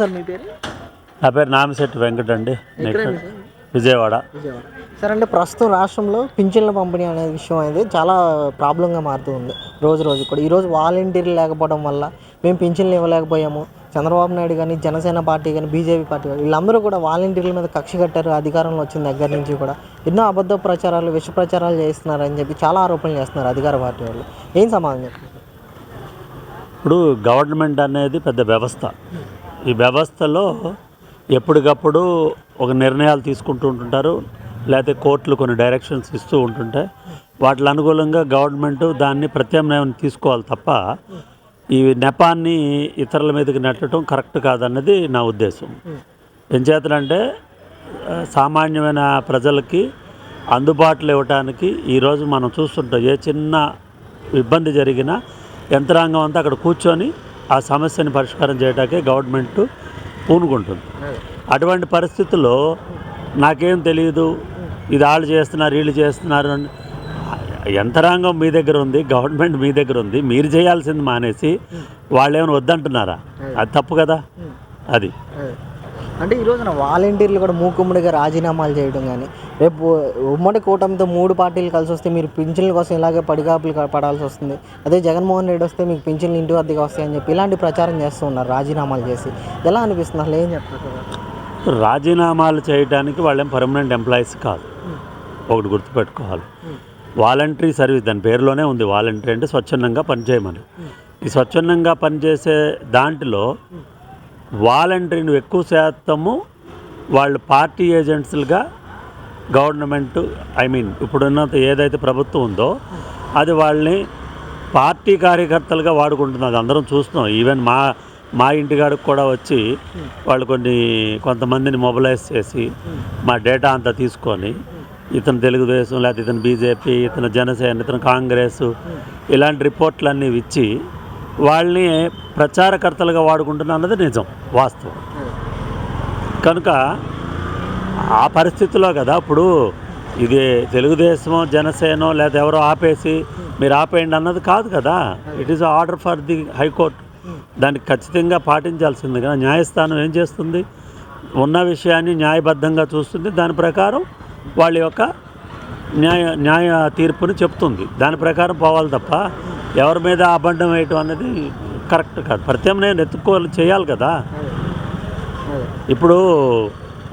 Sir మీ పేరు? నా పేరు నామిశెట్టి వెంకట అండి? విజయవాడ. సార్ అంటే ప్రస్తుతం రాష్ట్రంలో పింఛన్ల పంపిణీ అనే విషయం అనేది చాలా ప్రాబ్లంగా మారుతూ ఉంది. రోజు రోజు కూడా. ఈరోజు వాలంటీర్లు లేకపోవడం వల్ల మేము పింఛన్లు ఇవ్వలేకపోయాము. చంద్రబాబు నాయుడు కానీ జనసేన పార్టీ కానీ బీజేపీ పార్టీ కానీ వీళ్ళందరూ కూడా వాలంటీర్ల మీద కక్ష కట్టారు. అధికారంలో వచ్చిన దగ్గర నుంచి కూడా ఎన్నో అబద్ధ ప్రచారాలు విష ప్రచారాలు చేస్తున్నారు అని చెప్పి చాలా ఆరోపణలు చేస్తున్నారు అధికార పార్టీ వాళ్ళు. ఏం సమాధానం చెప్తారు ఇప్పుడు గవర్నమెంట్ అనేది పెద్ద వ్యవస్థ. ఈ వ్యవస్థలో ఎప్పటికప్పుడు ఒక నిర్ణయాలు తీసుకుంటూ ఉంటుంటారు లేకపోతే కోర్టులు కొన్ని డైరెక్షన్స్ ఇస్తూ ఉంటుంటాయి వాటి అనుకూలంగా గవర్నమెంట్ దాన్ని ప్రత్యామ్నాయం తీసుకోవాలి తప్ప ఈ నెపాన్ని ఇతరుల మీదకి నెట్టడం కరెక్ట్ కాదన్నది నా ఉద్దేశం. ఏం చేతనంటే సామాన్యమైన ప్రజలకి అందుబాటులో ఇవ్వటానికి ఈరోజు మనం చూస్తుంటాం ఏ చిన్న ఇబ్బంది జరిగినా యంత్రాంగం అంతా అక్కడ కూర్చొని ఆ సమస్యని పరిష్కారం చేయడానికే గవర్నమెంట్ పూనుకుంటుంది. అటువంటి పరిస్థితుల్లో నాకేం తెలియదు ఇది వాళ్ళు చేస్తున్నారు వీళ్ళు చేస్తున్నారు అని యంత్రాంగం మీ దగ్గర ఉంది గవర్నమెంట్ మీ దగ్గర ఉంది మీరు చేయాల్సింది మానేసి వాళ్ళు ఏమైనా వద్దంటున్నారా? అది. తప్పు కదా? అది. అదే. అంటే ఈ రోజున వాలంటీర్లు కూడా మూకుమ్మడిగా రాజీనామాలు చేయడం కానీ రేపు ఉమ్మడి కూటమితో మూడు పార్టీలు కలిసి వస్తే మీరు పింఛన్ల కోసం ఇలాగే పడిగాపులు పడాల్సి వస్తుంది. అదే జగన్మోహన్ రెడ్డి వస్తే మీకు పింఛన్లు ఇంటి వద్దకు వస్తాయని చెప్పి ఇలాంటి ప్రచారం చేస్తూ ఉన్నారు రాజీనామాలు చేసి. ఎలా అనిపిస్తుంది? అసలు ఏం చెప్తారు? రాజీనామాలు చేయడానికి వాళ్ళేం పర్మనెంట్ ఎంప్లాయీస్ కాదు. ఒకటి గుర్తుపెట్టుకోవాలి. వాలంటరీ సర్వీస్ దాని పేరులోనే ఉంది. వాలంటరీ అంటే స్వచ్ఛందంగా పనిచేయమని. ఈ స్వచ్ఛందంగా పనిచేసే దాంట్లో వాలంటరీని ఎక్కువ శాతము వాళ్ళు పార్టీ ఏజెంట్స్లుగా గవర్నమెంట్ ఐ మీన్ ఇప్పుడున్న ఏదైతే ప్రభుత్వం ఉందో అది వాళ్ళని పార్టీ కార్యకర్తలుగా వాడుకుంటున్నది. అందరం చూస్తున్నాం. ఈవెన్ మా మా ఇంటికాడికి కూడా వచ్చి వాళ్ళు కొన్ని కొంతమందిని మొబిలైజ్ చేసి మా డేటా అంతా తీసుకొని ఇతను తెలుగుదేశం లేకపోతే ఇతను బీజేపీ ఇతను జనసేన ఇతను కాంగ్రెస్ ఇలాంటి రిపోర్ట్లన్నీ ఇచ్చి వాళ్ళని ప్రచారకర్తలుగా వాడుకుంటున్నా అన్నది నిజం వాస్తవం. కనుక ఆ పరిస్థితిలో కదా ఇప్పుడు ఇది తెలుగుదేశమో జనసేనో లేదా ఎవరో ఆపేసి మీరు ఆపేయండి అన్నది కాదు కదా. It is order for the high court దానికి ఖచ్చితంగా పాటించాల్సింది కదా. న్యాయస్థానం ఏం చేస్తుంది? ఉన్న విషయాన్ని న్యాయబద్ధంగా చూస్తుంది. దాని ప్రకారం వాళ్ళ యొక్క న్యాయ న్యాయ తీర్పుని చెప్తుంది. దాని ప్రకారం పోవాలి తప్ప ఎవరి మీద అబద్ధం వేయటం అనేది కరెక్ట్ కాదు. ప్రత్యామ్నాయం ఎత్తుక్కోవాలి చేయాలి కదా. ఇప్పుడు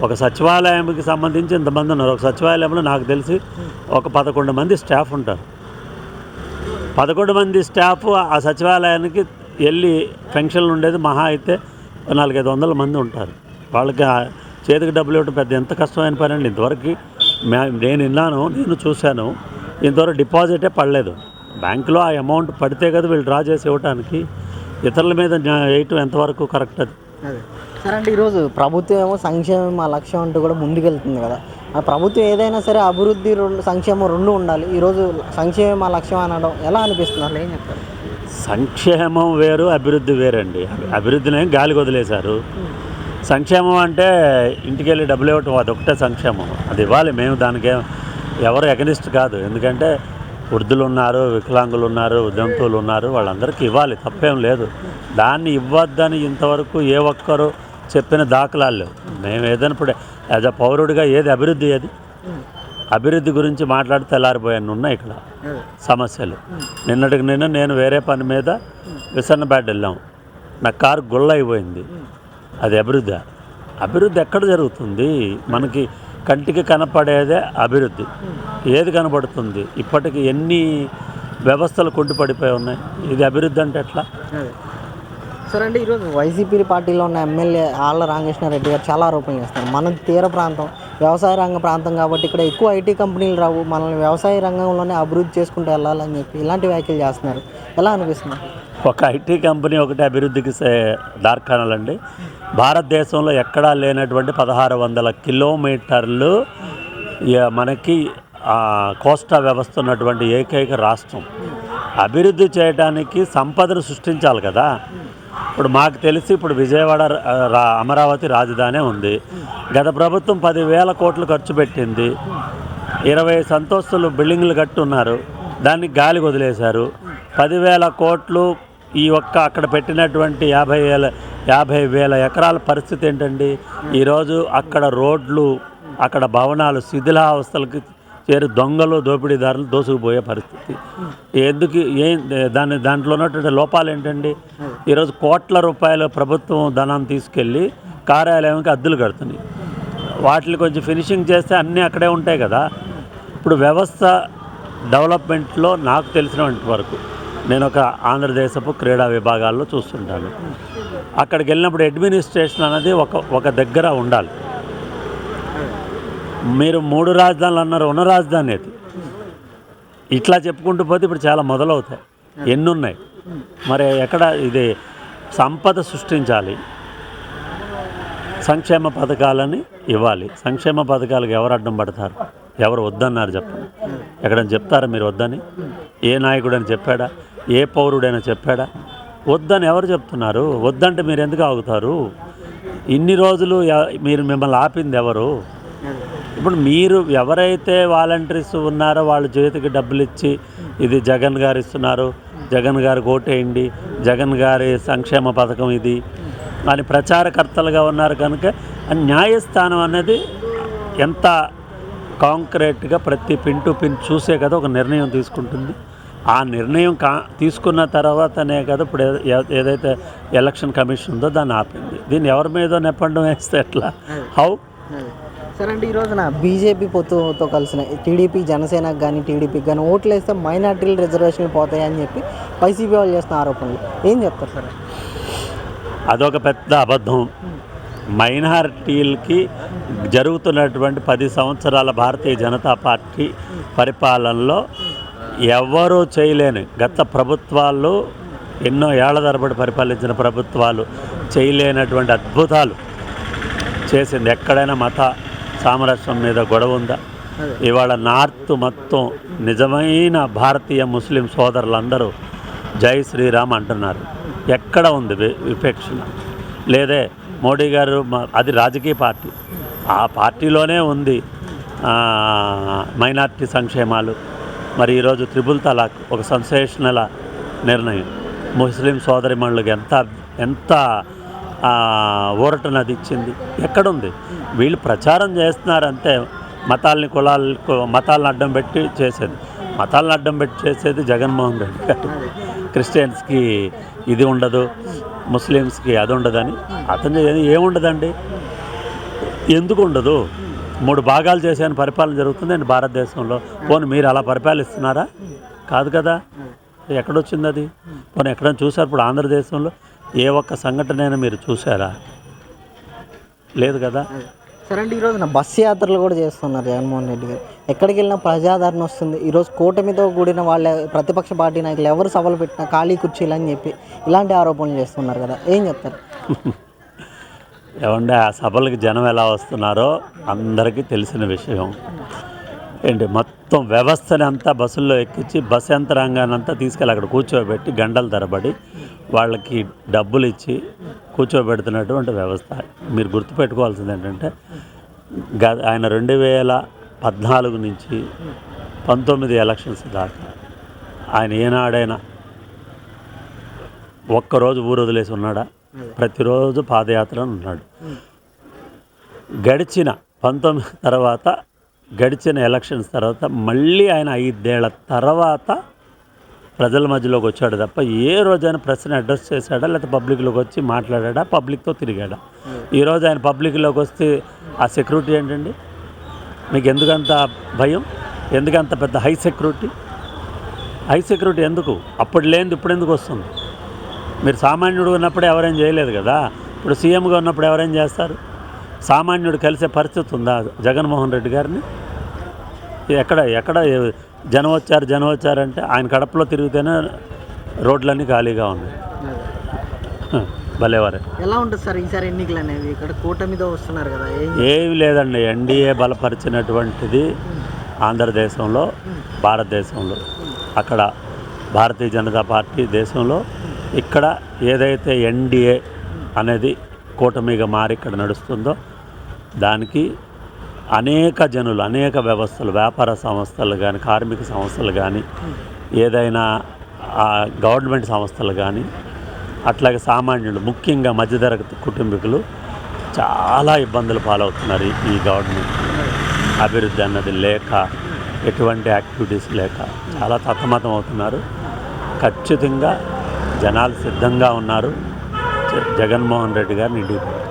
ఒక సచివాలయంకి సంబంధించి ఇంతమంది ఉన్నారు. ఒక సచివాలయంలో నాకు తెలిసి ఒక పదకొండు మంది స్టాఫ్ ఉంటారు. పదకొండు మంది స్టాఫ్ ఆ సచివాలయానికి వెళ్ళి పెన్షన్లు ఉండేది మహా అయితే నాలుగైదు వందల మంది ఉంటారు. వాళ్ళకి చేతికి డబ్బులు ఇవ్వడం పెద్ద ఎంత కష్టమైన పని అండి ఇంతవరకు నేను విన్నాను నేను చూశాను. ఇంతవరకు డిపాజిటే పడలేదు. బ్యాంకులో ఆ అమౌంట్ పడితే కదా వీళ్ళు డ్రా చేసి ఇవ్వడానికి ఇతరుల మీద వేయటం ఎంతవరకు కరెక్ట్ అది? సరే అంటే ఈరోజు ప్రభుత్వం ఏమో సంక్షేమం మా లక్ష్యం అంటూ కూడా ముందుకెళ్తుంది కదా. ఆ ప్రభుత్వం ఏదైనా సరే అభివృద్ధి రెండు సంక్షేమం రెండు ఉండాలి. ఈరోజు సంక్షేమం మా లక్ష్యం అనడం ఎలా అనిపిస్తుంది? అసలు ఏం చెప్తారు? సంక్షేమం వేరు అభివృద్ధి వేరండి. అభివృద్ధిని గాలికి వదిలేశారు సంక్షేమం అంటే ఇంటికి వెళ్ళి డబ్బులు ఇవ్వటం అది ఒకటే సంక్షేమం. అది ఇవ్వాలి. మేము దానికి ఎవరు ఎగనిస్ట్ కాదు. ఎందుకంటే వృద్ధులు ఉన్నారు వికలాంగులు ఉన్నారు జంతువులు ఉన్నారు వాళ్ళందరికీ ఇవ్వాలి తప్పేం లేదు. దాన్ని ఇవ్వద్దని ఇంతవరకు ఏ ఒక్కరు చెప్పిన దాఖలాలు లేవు. మేము ఏదైనా ఇప్పుడు యాజ్ అ పౌరుడిగా ఏది అభివృద్ధి ఏది? అభివృద్ధి గురించి మాట్లాడితే తెల్లారిపోయాను ఉన్నాయి ఇక్కడ సమస్యలు. నిన్నటికి నిన్న నేను వేరే పని మీద విసన్నపేట వెళ్ళాం. నా కారు గుళ్ళ అయిపోయింది అది అభివృద్ధి. అభివృద్ధి ఎక్కడ జరుగుతుంది? మనకి కంటికి కనపడేదే అభివృద్ధి. ఏది కనబడుతుంది? ఇప్పటికి ఎన్ని వ్యవస్థలు కుంటుపడిపోయి ఉన్నాయి? ఇది అభివృద్ధి అంటే ఎట్లా? సరే అంటే ఈరోజు వైసీపీ పార్టీలో ఉన్న ఎమ్మెల్యే ఆళ్ళ రామకృష్ణారెడ్డి గారు చాలా ఆరోపణలు చేస్తారు మన తీర ప్రాంతం వ్యవసాయ రంగ ప్రాంతం కాబట్టి ఇక్కడ ఎక్కువ ఐటీ కంపెనీలు రావు. మనల్ని వ్యవసాయ రంగంలోనే అభివృద్ధి చేసుకుంటూ వెళ్ళాలని చెప్పి ఇలాంటి వ్యాఖ్యలు చేస్తున్నారు. ఎలా అనిపిస్తుంది? ఒక ఐటీ కంపెనీ ఒకటి అభివృద్ధికి దార్కానాలండి దార్ఖానాలండి భారతదేశంలో ఎక్కడా లేనటువంటి పదహారు వందల కిలోమీటర్లు మనకి కోస్టా వ్యవస్థ ఉన్నటువంటి ఏకైక రాష్ట్రం. అభివృద్ధి చేయడానికి సంపదను సృష్టించాలి కదా. ఇప్పుడు మాకు తెలిసి ఇప్పుడు విజయవాడ రా- అమరావతి రాజధాని ఉంది. గత ప్రభుత్వం పదివేల కోట్లు ఖర్చు పెట్టింది. ఇరవై సంతోషులు బిల్డింగ్లు కట్టున్నారు. దాన్ని గాలి వదిలేశారు. పదివేల కోట్లు ఈ ఒక్క అక్కడ పెట్టినటువంటి యాభై వేల యాభై వేల ఎకరాల పరిస్థితి ఏంటండి? ఈరోజు అక్కడ రోడ్లు అక్కడ భవనాలు శిథిలావస్థలకి చేరి దొంగలు దోపిడీదారులు దోసుకుపోయే పరిస్థితి. ఎందుకు ఏం దాని దాంట్లో ఉన్నటువంటి లోపాలు ఏంటండి? ఈరోజు కోట్ల రూపాయల ప్రభుత్వం ధనాన్ని తీసుకెళ్ళి కార్యాలయంకి అద్దెలు కడుతున్నాయి. వాటిని కొంచెం ఫినిషింగ్ చేస్తే అన్నీ అక్కడే ఉంటాయి కదా. ఇప్పుడు వ్యవస్థ డెవలప్మెంట్లో నాకు తెలిసినంత వరకు నేను ఒక ఆంధ్రదేశపు క్రీడా విభాగాల్లో చూస్తుంటాను. అక్కడికి వెళ్ళినప్పుడు అడ్మినిస్ట్రేషన్ అనేది ఒక ఒక దగ్గర ఉండాలి. మీరు మూడు రాజధానులు అన్నారు ఉన్న రాజధాని అది. ఇట్లా చెప్పుకుంటూ పోతే ఇప్పుడు చాలా మొదలవుతాయి. ఎన్ని ఉన్నాయి మరి ఎక్కడ ఇది సంపద సృష్టించాలి. సంక్షేమ పథకాలని ఇవ్వాలి. సంక్షేమ పథకాలకు ఎవరు అడ్డం పడతారు? ఎవరు వద్దన్నారు చెప్పండి. ఎక్కడని చెప్తారా మీరు వద్దని? ఏ నాయకుడని చెప్పాడా? ఏ పౌరుడైనా చెప్పాడా? వద్దని ఎవరు చెప్తున్నారు? వద్దంటే మీరు ఎందుకు ఆగుతారు? ఇన్ని రోజులు మీరు మిమ్మల్ని ఆపింది ఎవరు? ఇప్పుడు మీరు ఎవరైతే వాలంటీర్స్ ఉన్నారో వాళ్ళ చేతికి డబ్బులు ఇచ్చి ఇది జగన్ గారు ఇస్తున్నారు జగన్ గారు ఓటేయండి జగన్ గారి సంక్షేమ పథకం ఇది అని ప్రచారకర్తలుగా ఉన్నారు కనుక న్యాయస్థానం అనేది ఎంత కాంక్రీట్గా ప్రతి పిన్ టు పిన్ చూసే కదా ఒక నిర్ణయం తీసుకుంటుంది. ఆ నిర్ణయం కా తీసుకున్న తర్వాతనే కదా ఇప్పుడు ఏదైతే ఎలక్షన్ కమిషన్ ఉందో దాన్ని ఆపింది. దీన్ని ఎవరి మీద నెప్పండం వేస్తే ఎట్లా? హౌ? సరే అంటే ఈ రోజున బీజేపీ పొత్తుతో కలిసిన టీడీపీ జనసేనకు కానీ టీడీపీకి కానీ ఓట్లు వేస్తే మైనార్టీలు రిజర్వేషన్లు పోతాయని చెప్పి వైసీపీ వాళ్ళు చేస్తున్న ఆరోపణలు. ఏం చెప్తారు సార్? అదొక పెద్ద అబద్ధం. మైనారిటీలకి జరుగుతున్నటువంటి పది సంవత్సరాల భారతీయ జనతా పార్టీ పరిపాలనలో ఎవరూ చేయలేని గత ప్రభుత్వాలు ఎన్నో ఏళ్ళ తరబడి పరిపాలించిన ప్రభుత్వాలు చేయలేనటువంటి అద్భుతాలు చేసింది ఎక్కడైనా మత సామరస్యం మీద గొడవ ఉందా? ఇవాళ నార్త్ మొత్తం నిజమైన భారతీయ ముస్లిం సోదరులందరూ జై శ్రీరామ్ అంటున్నారు. ఎక్కడ ఉంది వి- లేదే మోడీ గారు అది రాజకీయ పార్టీ. ఆ పార్టీలోనే ఉంది మైనార్టీ సంక్షేమాలు. మరి ఈరోజు త్రిబుల్ తలాక్ ఒక సెన్సేషనల్ నిర్ణయం. ముస్లిం సోదరిమణులకు ఎంత ఎంత ఊరటనది ఇచ్చింది? ఎక్కడుంది? వీళ్ళు ప్రచారం చేస్తున్నారంటే మతాల్ని కులాలకు మతాలను అడ్డం పెట్టి చేసేది. మతాలను అడ్డం పెట్టి చేసేది జగన్మోహన్ రెడ్డి గారు. క్రిస్టియన్స్కి ఇది ఉండదు ముస్లిమ్స్కి అది ఉండదని. అతను ఏముండదండి? ఎందుకు ఉండదు? మూడు భాగాలు చేసే పరిపాలన జరుగుతుందండి భారతదేశంలో. పోనీ మీరు అలా పరిపాలిస్తున్నారా? కాదు కదా. ఎక్కడొచ్చింది అది పోనీ ఎక్కడైనా చూసారు? ఇప్పుడు ఆంధ్రదేశంలో ఏ ఒక్క సంఘటన అయినా మీరు చూసారా? లేదు కదా. సరే అంటే ఈ రోజున బస్సు యాత్రలు కూడా చేస్తున్నారు జగన్మోహన్ రెడ్డి గారు. ఎక్కడికి వెళ్ళినా ప్రజాదరణ వస్తుంది. ఈరోజు కూటమితో కూడిన వాళ్ళ ప్రతిపక్ష పార్టీ నాయకులు ఎవరు సభలు పెట్టినా ఖాళీ కుర్చీలు అని చెప్పి ఇలాంటి ఆరోపణలు చేస్తున్నారు కదా. ఏం చెప్తారు? ఏమంటే ఆ సభలకు జనం ఎలా వస్తున్నారో అందరికీ తెలిసిన విషయం. ఏంటి మొత్తం వ్యవస్థని అంతా బస్సుల్లో ఎక్కించి బస్ యంత్రాంగాన్ని అంతా తీసుకెళ్ళి అక్కడ కూర్చోబెట్టి గంటల తరబడి వాళ్ళకి డబ్బులు ఇచ్చి కూర్చోబెడుతున్నటువంటి వ్యవస్థ. మీరు గుర్తుపెట్టుకోవాల్సింది ఏంటంటే గ ఆయన రెండు వేల పద్నాలుగు నుంచి పంతొమ్మిది ఎలక్షన్స్ దాకా ఆయన ఏనాడైనా ఒక్కరోజు ఊరు వదిలేసి ఉన్నాడా? ప్రతిరోజు పాదయాత్రను ఉన్నాడు. గడిచిన పంతొమ్మిది తర్వాత గడిచిన ఎలక్షన్స్ తర్వాత మళ్ళీ ఆయన ఐదేళ్ళ తర్వాత ప్రజల మధ్యలోకి వచ్చాడు తప్ప ఏ రోజైనా ప్రశ్న అడ్రస్ చేశాడా లేకపోతే పబ్లిక్లోకి వచ్చి మాట్లాడాడా పబ్లిక్తో తిరిగాడా? ఈరోజు ఆయన పబ్లిక్లోకి వస్తే ఆ సెక్యూరిటీ ఏంటండి? మీకు ఎందుకంత భయం? ఎందుకంత పెద్ద హై సెక్యూరిటీ హై సెక్యూరిటీ ఎందుకు? అప్పుడు లేనిది ఇప్పుడు ఎందుకు వస్తుంది? మీరు సామాన్యుడు ఉన్నప్పుడు ఎవరేం చేయలేదు కదా? ఇప్పుడు సీఎంగా ఉన్నప్పుడు ఎవరేం చేస్తారు? సామాన్యుడు కలిసే పరిస్థితి ఉందా జగన్మోహన్ రెడ్డి గారిని? ఎక్కడ ఎక్కడ జనం వచ్చారు జనం వచ్చారంటే ఆయన కడపలో తిరిగితేనే రోడ్లన్నీ ఖాళీగా ఉన్నాయి. భలేవారే. ఎలా ఉంటుంది సార్ ఈసారి ఎన్నికలు అనేవి ఇక్కడ కూటమితో వస్తున్నారు కదా ఏమి లేదండి ఎన్డీఏ బలపరిచినటువంటిది ఆంధ్రదేశంలో భారతదేశంలో. అక్కడ భారతీయ జనతా పార్టీ దేశంలో ఇక్కడ ఏదైతే ఎన్డీఏ అనేది కూటమిగా మారి ఇక్కడ నడుస్తుందో దానికి అనేక జనులు అనేక వ్యవస్థలు వ్యాపార సంస్థలు కానీ కార్మిక సంస్థలు కానీ ఏదైనా గవర్నమెంట్ సంస్థలు కానీ అట్లాగే సామాన్యులు ముఖ్యంగా మధ్యతరగతి కుటుంబీకులు చాలా ఇబ్బందులు పాలవుతున్నారు ఈ- గవర్నమెంట్. అభివృద్ధి అన్నది లేక ఎటువంటి యాక్టివిటీస్ లేక చాలా తత్తమతం అవుతున్నారు ఖచ్చితంగా జనాలు సిద్ధంగా ఉన్నారు. జ- జగన్మోహన్ రెడ్డి గారిని